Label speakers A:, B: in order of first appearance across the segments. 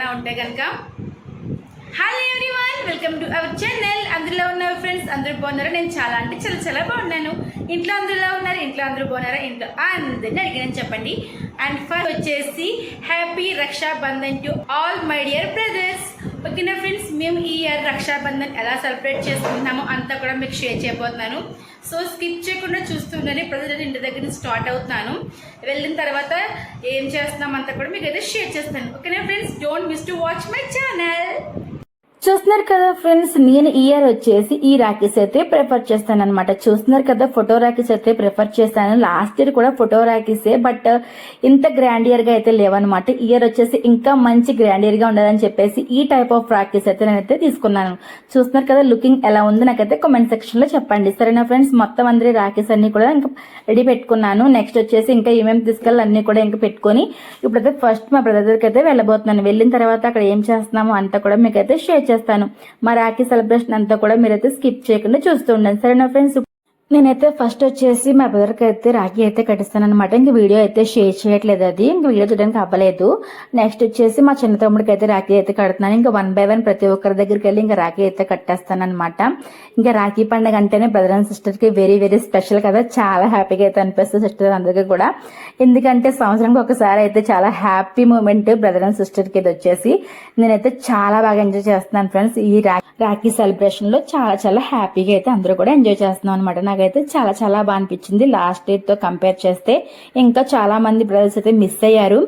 A: ఎవరైనా ఉంటే కనుక hello everyone welcome to our channel అందులో ఉన్న ఫ్రెండ్స్ అందరూ బాగున్నారా? నేను చాలా అంటే చాలా చాలా బాగున్నాను. ఇంట్లో అందరిలో ఉన్నారు? ఇంట్లో అందరూ బాగున్నారా? ఇంట్లో అందరిని అడిగానని చెప్పండి. అండ్ ఫస్ట్ వచ్చేసి happy Rakshabandhan to all my dear brothers ఓకేనా ఫ్రెండ్స్? మేము ఈ ఇయర్ రక్షాబంధన్ ఎలా సెలబ్రేట్ చేసుకుంటున్నామో అంతా కూడా మీకు షేర్ చేయబోతున్నాను. సో స్కిప్ చేయకుండా చూస్తుండని ప్రజలు ఇంటి దగ్గర నుంచి స్టార్ట్ అవుతున్నాను. వెళ్ళిన తర్వాత ఏం చేస్తున్నాం అంతా కూడా మీకు అయితే షేర్ చేస్తాను. ఓకేనా friends? Don't miss to watch my channel
B: చూస్తున్నారు కదా ఫ్రెండ్స్ నేను ఇయర్ వచ్చేసి ఈ రాఖీస్ అయితే ప్రిఫర్ చేస్తాను అనమాట చూస్తున్నారు కదా ఫోటో రాఖీస్ అయితే ప్రిఫర్ చేస్తాను. లాస్ట్ ఇయర్ కూడా ఫోటో రాఖీసే బట్ ఇంత గ్రాండ్ ఇయర్గా అయితే లేవన్నమాట. ఇయర్ వచ్చేసి ఇంకా మంచి గ్రాండ్ ఇయర్గా ఉండాలని చెప్పేసి ఈ టైప్ ఆఫ్ రాఖీస్ అయితే నేనైతే తీసుకున్నాను. చూస్తున్నారు కదా లుకింగ్ ఎలా ఉంది నాకైతే కామెంట్ సెక్షన్లో చెప్పండి. సరేనా ఫ్రెండ్స్? మొత్తం అందరి రాఖీస్ అన్ని కూడా ఇంకా రెడీ పెట్టుకున్నాను. నెక్స్ట్ వచ్చేసి ఇంకా ఏమేమి తీసుకెళ్ళి అన్ని కూడా ఇంకా పెట్టుకొని ఇప్పుడైతే ఫస్ట్ మా బ్రదర్ దగ్గరికి అయితే వెళ్ళబోతున్నాను. వెళ్ళిన తర్వాత అక్కడ ఏం చేస్తున్నామో అంతా కూడా మీకైతే షేర్ చేస్తాను. మా రాఖీ సెలబ్రేషన్ అంతా కూడా మీరైతే స్కిప్ చేయకుండా చూస్తూ ఉండండి. సరేనా ఫ్రెండ్స్ నేనైతే ఫస్ట్ వచ్చేసి మా బ్రదర్కి అయితే రాఖీ అయితే కట్టిస్తాను అనమాట ఇంక వీడియో అయితే షేర్ చేయట్లేదు అది. ఇంక వీడియో చూడడానికి అవ్వలేదు. నెక్స్ట్ వచ్చేసి మా చిన్న తమ్ముడికి అయితే రాఖీ అయితే కడుతున్నాను. ఇంకా వన్ బై వన్ ప్రతి ఒక్కరి దగ్గరికి వెళ్ళి ఇంకా రాఖీ అయితే కట్టేస్తాను అనమాట ఇంకా రాఖీ పండుగ అంటేనే బ్రదర్ అండ్ సిస్టర్కి వెరీ వెరీ స్పెషల్ కదా. చాలా హ్యాపీగా అయితే అనిపిస్తుంది సిస్టర్ అందరికీ కూడా. ఎందుకంటే సంవత్సరానికి ఒకసారి అయితే చాలా హ్యాపీ మూమెంట్ బ్రదర్ అండ్ సిస్టర్కి ఇది వచ్చేసి. నేనైతే చాలా బాగా ఎంజాయ్ చేస్తున్నాను ఫ్రెండ్స్ ఈ రాఖీ సెలబ్రేషన్లో చాలా చాలా హ్యాపీగా అయితే అందరూ కూడా ఎంజాయ్ చేస్తున్నాం అనమాట నాకు నాకైతే చాలా చాలా బాగా అనిపించింది. లాస్ట్ డేట్తో తో కంపేర్ చేస్తే ఇంకా చాలా మంది బ్రదర్స్ అయితే మిస్ అయ్యారు.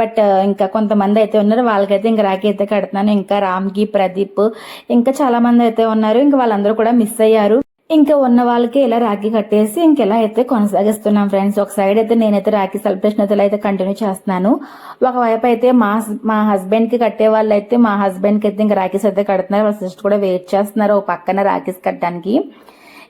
B: బట్ uh, ఇంకా కొంతమంది అయితే ఉన్నారు. వాళ్ళకైతే ఇంకా రాఖీ అయితే కడుతున్నాను. ఇంకా రామ్కి ప్రదీప్ ఇంకా చాలా మంది అయితే ఉన్నారు. ఇంకా వాళ్ళందరూ కూడా మిస్ అయ్యారు. ఇంకా ఉన్న వాళ్ళకి ఇలా రాఖీ కట్టేసి ఇంకెలా అయితే కొనసాగిస్తున్నాం ఫ్రెండ్స్ ఒక సైడ్ అయితే నేనైతే రాఖీ సెలబ్రేషన్ అయితే అయితే కంటిన్యూ చేస్తున్నాను. ఒకవైపు అయితే మా మా హస్బెండ్కి కట్టే వాళ్ళు అయితే మా హస్బెండ్కి అయితే ఇంకా రాఖీస్ అయితే కడుతున్నారు. వాళ్ళ సిస్టర్ కూడా వెయిట్ చేస్తున్నారు. ఒక పక్కన రాఖీస్ కట్టడానికి.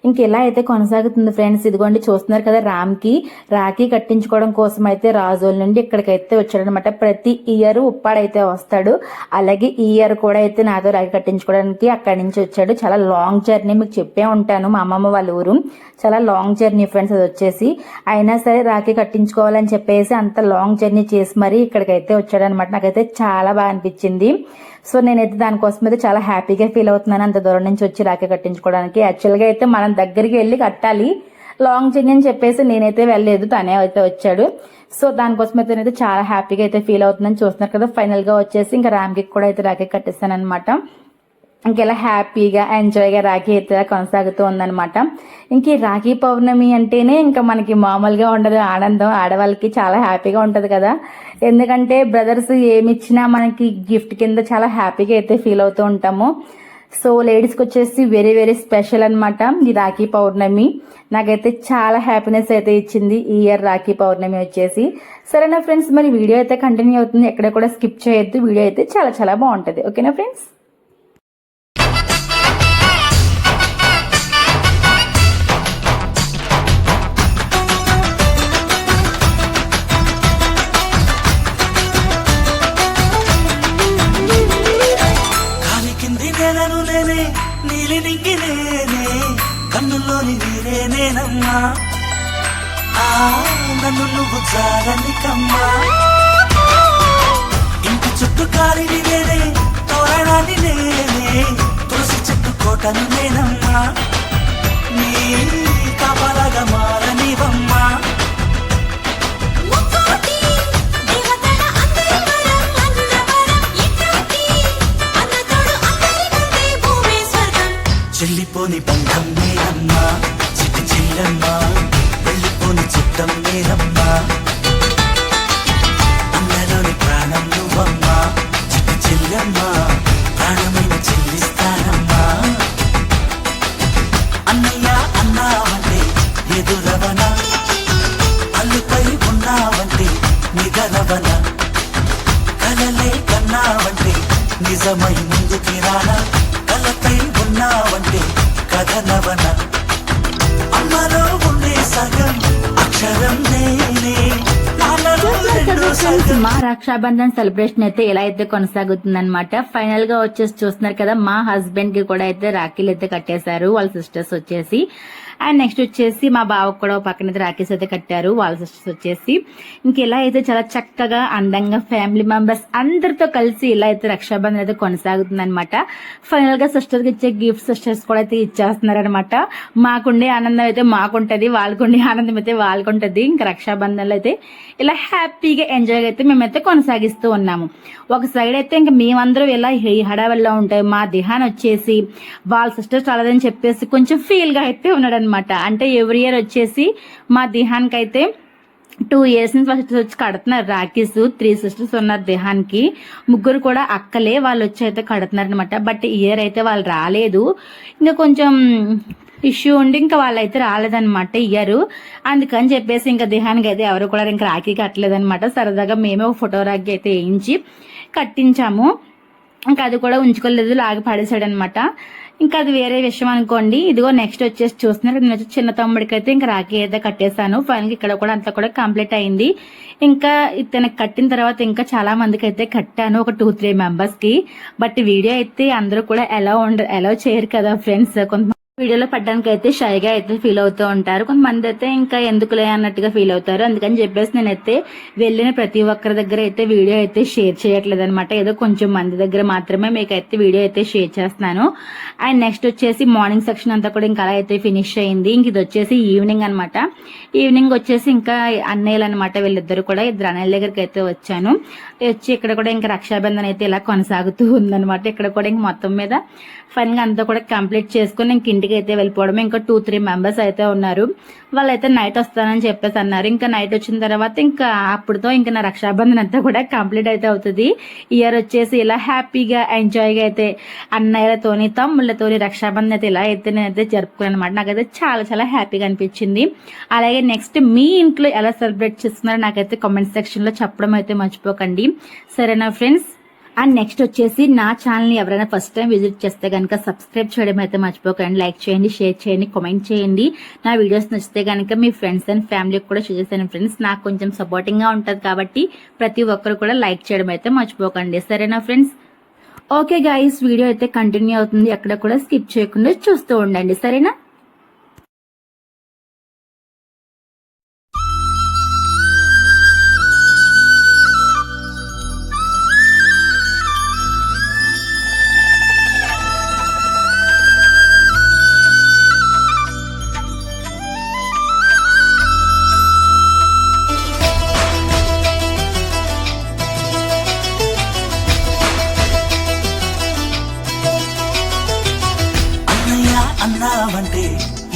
B: ఇంక ఇలా అయితే కొనసాగుతుంది ఫ్రెండ్స్ ఇదిగోండి చూస్తున్నారు కదా రామ్కి రాఖీ కట్టించుకోవడం కోసం అయితే రాజోల నుండి ఇక్కడికైతే వచ్చాడనమాట. ప్రతి ఇయర్ ఉప్పాడైతే వస్తాడు. అలాగే ఈ ఇయర్ కూడా అయితే నాతో రాఖీ కట్టించుకోవడానికి అక్కడి నుంచి వచ్చాడు. చాలా లాంగ్ జర్నీ మీకు చెప్పే ఉంటాను మా అమ్మమ్మ వాళ్ళ ఊరు. చాలా లాంగ్ జర్నీ ఫ్రెండ్స్ అది వచ్చేసి. అయినా సరే రాఖీ కట్టించుకోవాలని చెప్పేసి అంత లాంగ్ జర్నీ చేసి మరీ ఇక్కడికైతే వచ్చాడనమాట. నాకైతే చాలా బాగా అనిపించింది. సో నేనైతే దానికోసం అయితే చాలా హ్యాపీగా ఫీల్ అవుతున్నాను అంత దూరం నుంచి వచ్చి రాఖీ కట్టించుకోవడానికి. యాక్చువల్గా అయితే మనం దగ్గరికి వెళ్ళి కట్టాలి. లాంగ్ జర్నీ అని చెప్పేసి నేనైతే వెళ్ళలేదు. తనే అయితే వచ్చాడు. సో దానికోసం అయితే నేనైతే చాలా హ్యాపీగా అయితే ఫీల్ అవుతుందని చూస్తున్నారు కదా ఫైనల్గా వచ్చేసి ఇంకా రామ్కి కూడా అయితే రాఖీ కట్టిస్తాను అనమాట ఇంకెలా హ్యాపీగా ఎంజాయ్గా రాఖీ అయితే కొనసాగుతూ ఉందనమాట ఇంక ఈ రాఖీ పౌర్ణమి అంటేనే ఇంకా మనకి మామూలుగా ఉండదు. ఆనందం. ఆడవాళ్ళకి చాలా హ్యాపీగా ఉంటుంది కదా. ఎందుకంటే బ్రదర్స్ ఏమి ఇచ్చినా మనకి గిఫ్ట్ కింద చాలా హ్యాపీగా అయితే ఫీల్ అవుతూ ఉంటాము. సో లేడీస్కి వచ్చేసి వెరీ వెరీ స్పెషల్ అనమాట ఈ రాఖీ పౌర్ణమి. నాకైతే చాలా హ్యాపీనెస్ అయితే ఇచ్చింది ఈ ఇయర్ రాఖీ పౌర్ణమి వచ్చేసి. సరేనా ఫ్రెండ్స్ మరి వీడియో అయితే కంటిన్యూ అవుతుంది. ఎక్కడ కూడా స్కిప్ చేయొద్దు. వీడియో అయితే చాలా చాలా బాగుంటుంది. ఓకేనా ఫ్రెండ్స్?
C: నీలి నింగి నేనే కన్నుల్లోని నీరే నేనమ్మా ఆ నన్ను నువ్వు చాలని కమ్మా. ఇంటి చుట్టూ కాలిని నేనే తోరణాన్ని నేనే తులసి చెట్టు కోటను నేనమ్మా. నీ చిత్తం నేనమ్మా అన్నలోని ప్రాణం నువ్వమ్మా చిట్టి చెల్లమ్మా ప్రాణమైన చెల్లిస్తానమ్మా అన్నయ్య అన్నావంటే ఎదురవన అల్లుపై ఉన్నావంటే నిగరవన కలలే కన్నావంటే నిజమై ముందుకి రానా. కలపై ఉన్నావంటే కథనవన అమ్మలో ఉండే సగం అక్షరం నేనే.
B: మా రక్షాబంధన్ సెలబ్రేషన్ అయితే ఎలా అయితే కొనసాగుతుంది అనమాట ఫైనల్గా వచ్చేసి చూస్తున్నారు కదా మా హస్బెండ్కి కూడా అయితే రాఖీలు అయితే కట్టేశారు వాళ్ళ సిస్టర్స్ వచ్చేసి. అండ్ నెక్స్ట్ వచ్చేసి మా బావకు కూడా పక్కన అయితే రాకేష్ అయితే కట్టారు వాళ్ళ సిస్టర్స్ వచ్చేసి. ఇంక ఇలా అయితే చాలా చక్కగా అందంగా ఫ్యామిలీ మెంబర్స్ అందరితో కలిసి ఇలా అయితే రక్షాబంధన్ అయితే కొనసాగుతుంది అనమాట ఫైనల్గా సిస్టర్కి ఇచ్చే గిఫ్ట్ సిస్టర్స్ కూడా అయితే ఇచ్చేస్తున్నారు అనమాట మాకుండే ఆనందం అయితే మాకుంటది వాళ్ళకుండే ఆనందం అయితే వాళ్ళకుంటది. ఇంకా రక్షాబంధన్లో అయితే ఇలా హ్యాపీగా ఎంజాయ్ అయితే మేమైతే కొనసాగిస్తూ ఉన్నాము. ఒక సైడ్ అయితే ఇంకా మేమందరం ఇలా ఈ హడావల్లో ఉంటాయి మా దిహాన్ వచ్చేసి వాళ్ళ సిస్టర్స్ రాలేదని చెప్పేసి కొంచెం ఫీల్గా అయితే ఉన్నాడు అనమాట అంటే ఎవ్రీ ఇయర్ వచ్చేసి మా దేహానికి అయితే టూ ఇయర్స్ నుంచి ఫస్ట్ వచ్చి కడుతున్నారు రాఖీస్. త్రీ సిస్టర్స్ ఉన్నారు దేహానికి. ముగ్గురు కూడా అక్కలే వాళ్ళు వచ్చి అయితే కడుతున్నారు అనమాట బట్ ఇయర్ అయితే వాళ్ళు రాలేదు. ఇంకా కొంచెం ఇష్యూ ఉండి ఇంకా వాళ్ళైతే రాలేదన్నమాట ఇయ్యరు అందుకని చెప్పేసి ఇంకా దేహానికి అయితే ఎవరు కూడా ఇంకా రాఖీ కట్టలేదనమాట సరదాగా మేమే ఒక ఫోటో రాఖీ అయితే వేయించి కట్టించాము. ఇంకా అది కూడా ఉంచుకోలేదు లాగి పడేసాడనమాట ఇంకా అది వేరే విషయం అనుకోండి. ఇదిగో నెక్స్ట్ వచ్చేసి చూస్తున్నారు. నేను వచ్చి చిన్న తమ్ముడికి అయితే ఇంకా రాఖీ అయితే కట్టేశాను. ఫైనల్ ఇక్కడ కూడా అంతా కూడా కంప్లీట్ అయింది. ఇంకా ఇతనికి కట్టిన తర్వాత ఇంకా చాలా మందికి అయితే కట్టాను ఒక టూ త్రీ మెంబర్స్కి. బట్ వీడియో అయితే అందరూ కూడా ఎలా ఉండ ఎలా చేయరు కదా ఫ్రెండ్స్ కొంత వీడియోలో పడ్డానికి అయితే షైగా అయితే ఫీల్ అవుతూ ఉంటారు. కొంతమంది అయితే ఇంకా ఎందుకులే అన్నట్టుగా ఫీల్ అవుతారు. అందుకని చెప్పేసి నేనైతే వెళ్ళిన ప్రతి ఒక్కరి దగ్గర అయితే వీడియో అయితే షేర్ చేయట్లేదు అనమాట ఏదో కొంచెం మంది దగ్గర మాత్రమే మీకు అయితే వీడియో అయితే షేర్ చేస్తున్నాను. అండ్ నెక్స్ట్ వచ్చేసి మార్నింగ్ సెక్షన్ అంతా కూడా ఇంకా అలా అయితే ఫినిష్ అయింది. ఇంక ఇది వచ్చేసి ఈవినింగ్ అనమాట ఈవినింగ్ వచ్చేసి ఇంకా అన్నయ్యలు అనమాట వీళ్ళిద్దరు కూడా ఇద్దరు అన్నయ్యల దగ్గరికి అయితే వచ్చాను. వచ్చి ఇక్కడ కూడా ఇంకా రక్షాబంధన్ అయితే ఇలా కొనసాగుతూ ఉందన్నమాట. ఇక్కడ కూడా ఇంక మొత్తం మీద ఫన్గా అంతా కూడా కంప్లీట్ చేసుకుని ఇంక ఇంటికి అయితే వెళ్ళిపోవడం ఇంకా టూ త్రీ మెంబర్స్ అయితే ఉన్నారు. వాళ్ళైతే నైట్ వస్తానని చెప్పేసి అన్నారు. ఇంకా నైట్ వచ్చిన తర్వాత ఇంకా అప్పుడుతో ఇంకా నా రక్షాబంధన్ అంతా కూడా కంప్లీట్ అయితే అవుతుంది. ఇయర్ వచ్చేసి ఇలా హ్యాపీగా ఎంజాయ్గా అయితే అన్నయ్యలతోని తమ్ముళ్ళతోని రక్షాబంధన్ అయితే ఇలా అయితే నేనైతే జరుపుకున్నాను అనమాట నాకైతే చాలా చాలా హ్యాపీగా అనిపించింది. అలాగే నెక్స్ట్ మీ ఇంట్లో ఎలా సెలబ్రేట్ చేస్తున్నారో నాకైతే కామెంట్ సెక్షన్లో చెప్పడం అయితే మర్చిపోకండి. సరేనా ఫ్రెండ్స్ అండ్ నెక్స్ట్ వచ్చేసి నా ఛానల్ని ఎవరైనా ఫస్ట్ టైం విజిట్ చేస్తే కనుక సబ్స్క్రైబ్ చేయడం అయితే మర్చిపోకండి. లైక్ చేయండి షేర్ చేయండి కామెంట్ చేయండి. నా వీడియోస్ నచ్చితే కనుక మీ ఫ్రెండ్స్ అండ్ ఫ్యామిలీకి కూడా షేర్ చేశాను ఫ్రెండ్స్ నాకు కొంచెం సపోర్టింగ్గా ఉంటుంది కాబట్టి ప్రతి ఒక్కరు కూడా లైక్ చేయడం అయితే మర్చిపోకండి. సరేనా ఫ్రెండ్స్? ఓకే గాయస్ వీడియో అయితే కంటిన్యూ అవుతుంది. ఎక్కడ కూడా స్కిప్ చేయకుండా చూస్తూ ఉండండి. సరేనా?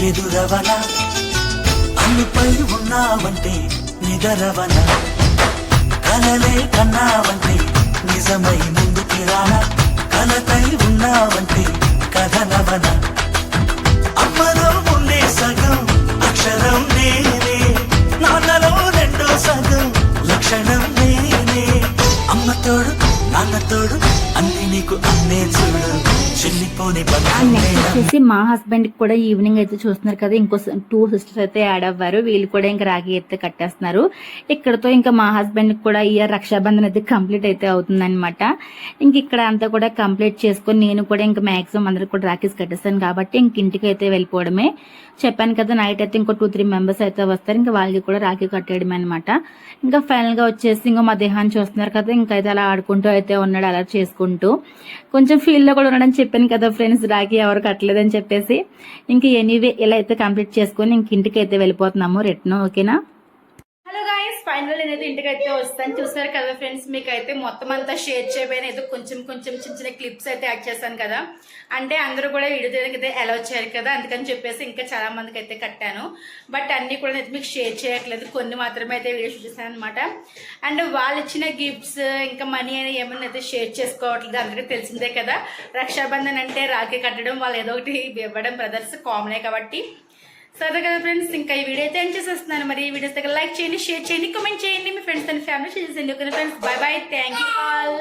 C: ఎదురవన? అల్లుపై ఉన్నావంటే నిదరవన? కలలే కన్నావంటే నిజమై ముందుకి రానా? కలతై ఉన్నావంటే కథనవన? అమ్మలో ఉండే సగం అక్షరం నేనే. నాన్నలో రెండో సగం లక్షణం నేనే. అమ్మ తోడు నాన్న తోడు అన్ని నీకు అన్నే చూడు.
B: నెక్స్ట్ వచ్చేసి మా హస్బెండ్ కూడా ఈవినింగ్ అయితే చూస్తున్నారు కదా ఇంకో టూ సిస్టర్స్ అయితే యాడ్ అవ్వారు. వీళ్ళు కూడా ఇంకా రాఖీ అయితే కట్టేస్తున్నారు. ఇక్కడతో ఇంకా మా హస్బెండ్ కూడా ఇయర్ రక్షాబంధన్ అయితే కంప్లీట్ అయితే అవుతుంది అనమాట ఇంక ఇక్కడ అంతా కూడా కంప్లీట్ చేసుకొని నేను కూడా ఇంకా మాక్సిమం అందరికి కూడా రాఖీస్ కట్టేస్తాను కాబట్టి ఇంక ఇంటికి అయితే వెళ్ళిపోవడమే. చెప్పాను కదా నైట్ అయితే ఇంకో టూ త్రీ మెంబర్స్ అయితే వస్తారు. ఇంకా వాళ్ళకి కూడా రాఖీ కట్టేయడం అనమాట ఇంకా ఫైనల్గా వచ్చేసి ఇంకో మా దేహాన్ని చూస్తున్నారు కదా ఇంకా అయితే అలా ఆడుకుంటూ అయితే ఉన్నాడు అలా చేసుకుంటూ. కొంచెం ఫీల్లో కూడా ఉన్నాడని చెప్పాను కదా ఫ్రెండ్స్ రాఖీ ఎవరు కట్టలేదని చెప్పేసి. ఇంకా ఎనీవే ఇలా అయితే కంప్లీట్ చేసుకొని ఇంక ఇంటికి అయితే వెళ్ళిపోతున్నాము రిటర్న్ ఓకేనా
A: ఫైనల్ నేనైతే ఇంటికి అయితే వస్తాను. చూసారు కదా ఫ్రెండ్స్ మీకు అయితే మొత్తం అంతా షేర్ చేయబోయిన అయితే కొంచెం కొంచెం చిన్న చిన్న క్లిప్స్ అయితే యాడ్ చేశాను కదా. అంటే అందరూ కూడా వీడియో తీయడానికి అయితే అలౌ చేయరు కదా అందుకని చెప్పేసి ఇంకా చాలా మందికి అయితే కట్టాను. బట్ అన్ని కూడా అయితే మీకు షేర్ చేయట్లేదు కొన్ని మాత్రమే అయితే వీడియో చూసాను చేశాను అనమాట అండ్ వాళ్ళు ఇచ్చిన గిఫ్ట్స్ ఇంకా మనీ అని ఏమైనా అయితే షేర్ చేసుకోవట్లేదు అందరికీ తెలిసిందే కదా. రక్షాబంధన్ అంటే రాఖీ కట్టడం వాళ్ళు ఏదో ఒకటి ఇవ్వడం బ్రదర్స్ కామనే కాబట్టి. సరే కదా ఫ్రెండ్స్ ఇంకా ఈ వీడియో అయితే ఎండ్ చేసేస్తున్నాను. మరి ఈ వీడియోస్ దగ్గర లైక్ చేయండి షేర్ చేయండి కామెంట్ చేయండి. మీ ఫ్రెండ్స్ అండ్ ఫ్యామిలీ షేర్ చేయండి okay friends? Bye bye thank you all.